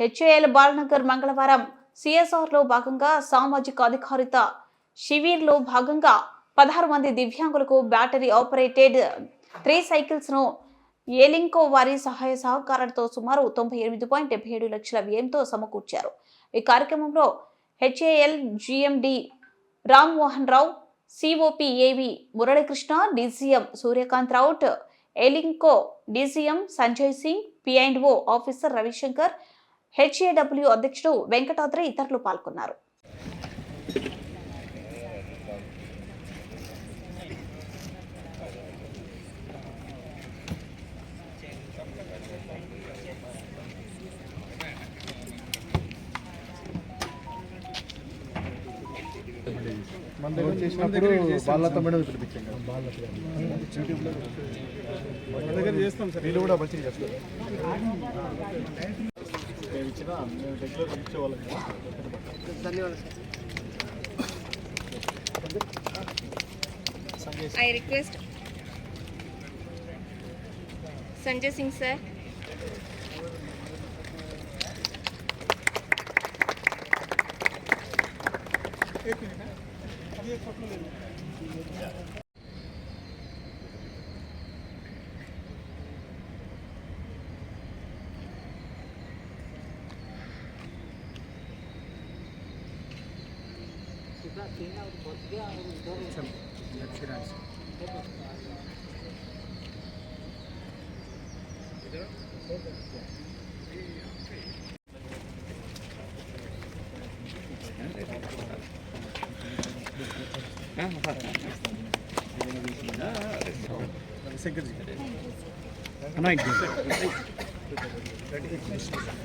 HAL Balanagar మంగళవారం సిఎస్ఆర్లో భాగంగా సామాజిక అధికారిత శిబిర్లో భాగంగా పదహారు మంది దివ్యాంగులకు బ్యాటరీ ఆపరేటెడ్ త్రీ సైకిల్స్ను ఏలింకో వారి సహాయ సహకారాలతో సుమారు తొంభై ఎనిమిది పాయింట్ డెబ్బై ఏడు లక్షల వ్యయంతో సమకూర్చారు. ఈ కార్యక్రమంలో హెచ్ఏఎల్ జిఎండి రామ్ మోహన్ రావు సిఓపిఏవి మురళీకృష్ణ డీసీఎం సూర్యకాంత్ రౌట్ ఎలింకో డీసీఎం సంజయ్ సింగ్ పిఐండ్ఓ ఆఫీసర్ రవిశంకర్ హెచ్ఏడబ్ల్యూ అధ్యక్షుడు వెంకటాద్రి ఇతరులు పాల్గొన్నారు. మన దగ్గర చేసినప్పుడు బాలతో మేడం పిలిపించాం కదా మన దగ్గర చేస్తాం సార్. వీళ్ళు కూడా మంచిగా చేస్తారు. ఇచ్చిన మేము రెగ్యులర్ ఇచ్చేవాళ్ళం కదా. I request Sanjay Singh sir. Shankar ji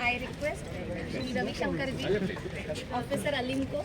I request Shri Ravi Shankar ji, Officer Alimko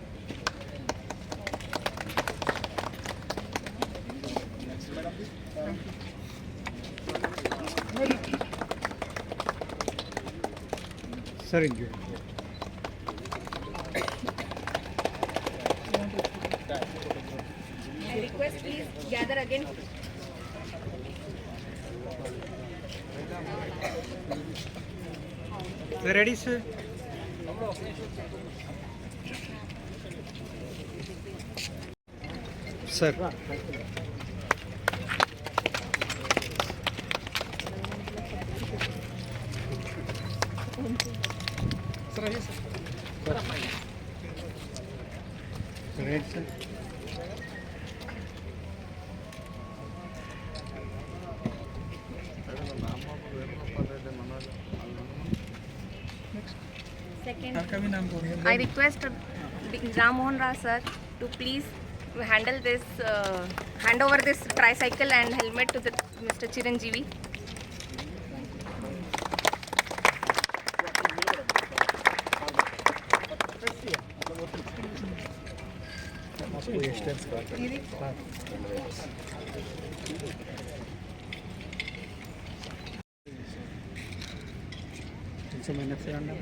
சரிங்க request please gather again. Sir ready sir? Sir. Second, I request uh, Rammohan Rao sir to please handle this, uh, hand over this tricycle and helmet to the Mr. Chiranjeevi. కొంచెం వెనక్కి రండి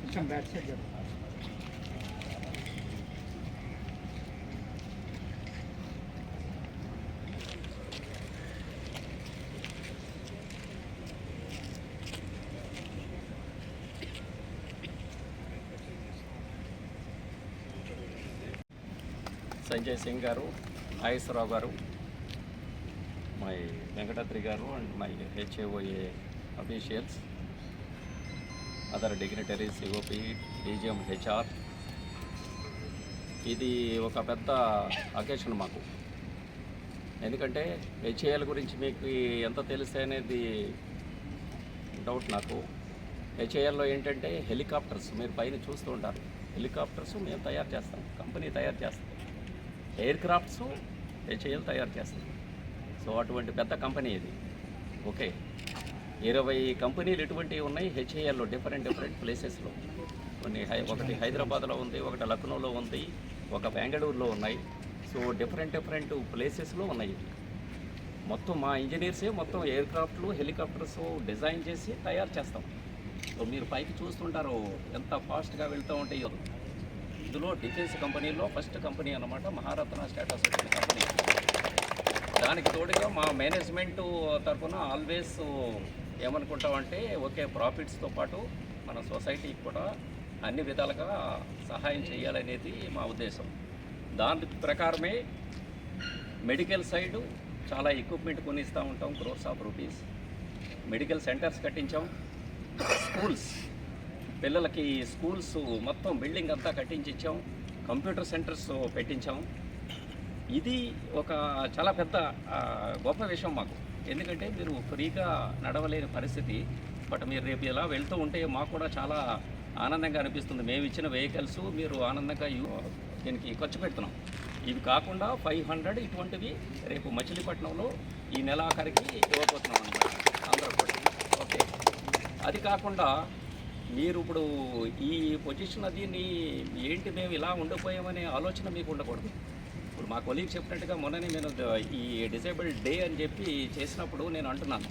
కొంచెం back side Sanjay Singh గారు నాగేశ్వరరావు గారు my Venkatadri గారు and my HAOA officials other dignitaries COP DGM HR. ఇది ఒక పెద్ద అకేషన్ మాకు. ఎందుకంటే హెచ్ఏఎల్ గురించి మీకు ఎంత తెలిస్తే అనేది డౌట్ నాకు. హెచ్ఏఎల్లో ఏంటంటే హెలికాప్టర్స్ మీరు పైన చూస్తూ ఉంటారు. హెలికాప్టర్స్ మేము తయారు చేస్తాం కంపెనీ తయారు చేస్తాం. ఎయిర్ క్రాఫ్ట్స్ హెచ్ఏఎల్ తయారు చేస్తాం సో అటువంటి పెద్ద కంపెనీ ఇది. ఓకే. ఇరవై కంపెనీలు ఇటువంటివి ఉన్నాయి హెచ్ఏఎల్లో డిఫరెంట్ డిఫరెంట్ ప్లేసెస్లో. కొన్ని హై ఒకటి హైదరాబాద్లో ఉంది ఒకటి లక్నోలో ఉంది ఒక బెంగళూరులో ఉన్నాయి. సో డిఫరెంట్ డిఫరెంట్ ప్లేసెస్లో ఉన్నాయి ఇవి. మొత్తం మా ఇంజనీర్సే మొత్తం ఎయిర్ క్రాఫ్ట్లు హెలికాప్టర్స్ డిజైన్ చేసి తయారు చేస్తాం. సో మీరు పైకి చూస్తుంటారు ఎంత ఫాస్ట్గా వెళ్తూ ఉంటాయో. ఇందులో డిఫెన్స్ కంపెనీలో ఫస్ట్ కంపెనీ అనమాట మహారత్న స్టేటస్ వచ్చిన కంపెనీ. దానికి తోడుగా మా మేనేజ్మెంట్ తరఫున ఆల్వేస్ ఏమనుకుంటామంటే ఓకే ప్రాఫిట్స్తో పాటు మన సొసైటీకి కూడా అన్ని విధాలుగా సహాయం చేయాలనేది మా ఉద్దేశం. దాని ప్రకారమే మెడికల్ సైడు చాలా ఎక్విప్మెంట్ కొనిస్తూ ఉంటాం crores of rupees medical centres కట్టించాం. Schools పిల్లలకి స్కూల్స్ మొత్తం బిల్డింగ్ అంతా కట్టించి ఇచ్చాం కంప్యూటర్ సెంటర్స్ పెట్టించాం. ఇది ఒక చాలా పెద్ద గొప్ప విషయం మాకు. ఎందుకంటే మీరు ఫ్రీగా నడవలేని పరిస్థితి. బట్ మీరు రేపు ఇలా వెళ్తూ ఉంటే మాకు కూడా చాలా ఆనందంగా అనిపిస్తుంది. మేము ఇచ్చిన వెహికల్స్ మీరు ఆనందంగా దీనికి ఖర్చు పెడుతున్నాం. ఇవి కాకుండా ఫైవ్ హండ్రెడ్ ఇటువంటివి రేపు మచిలీపట్నంలో ఈ నెలాఖరికి ఇవ్వబోతున్నాం అనమాట అందరూ కూడా ఓకే. అది కాకుండా మీరు ఇప్పుడు ఈ పొజిషన్ అది నీ ఏంటి మేము ఇలా ఉండిపోయామనే ఆలోచన మీకు ఉండకూడదు. ఇప్పుడు మా కొలీగ్ చెప్పినట్టుగా మొన్ననే నేను ఈ డిసేబుల్డ్ డే అని చెప్పి చేసినప్పుడు నేను అంటున్నాను.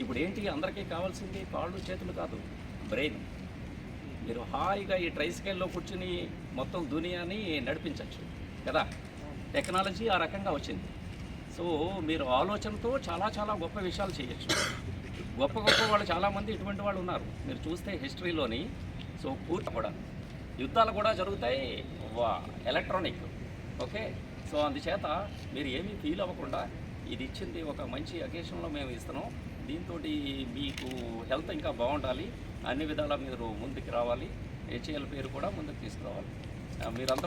ఇప్పుడు ఏంటి అందరికీ కావాల్సింది కాళ్ళు చేతులు కాదు బ్రెయిన్ మీరు హాయిగా ఈ ట్రైస్కేల్లో కూర్చుని మొత్తం దునియాని నడిపించవచ్చు కదా? టెక్నాలజీ ఆ రకంగా వచ్చింది. సో మీరు ఆలోచనతో చాలా చాలా గొప్ప విషయాలు చేయొచ్చు. గొప్ప గొప్ప వాళ్ళు చాలామంది ఇటువంటి వాళ్ళు ఉన్నారు. మీరు చూస్తే హిస్టరీలోని సో పూర్తి కూడా. యుద్ధాలు కూడా జరుగుతాయి. వా ఎలక్ట్రానిక్. ఓకే? సో అందుచేత మీరు ఏమీ ఫీల్ అవ్వకుండా ఇది ఇచ్చింది ఒక మంచి అకేషన్లో మేము ఇస్తున్నాం. దీంతో మీకు హెల్త్ ఇంకా బాగుండాలి. అన్ని విధాలా మీరు ముందుకు రావాలి. హెచ్ఏఎల్ పేరు కూడా ముందుకు తీసుకురావాలి. ఆ, మీరంతా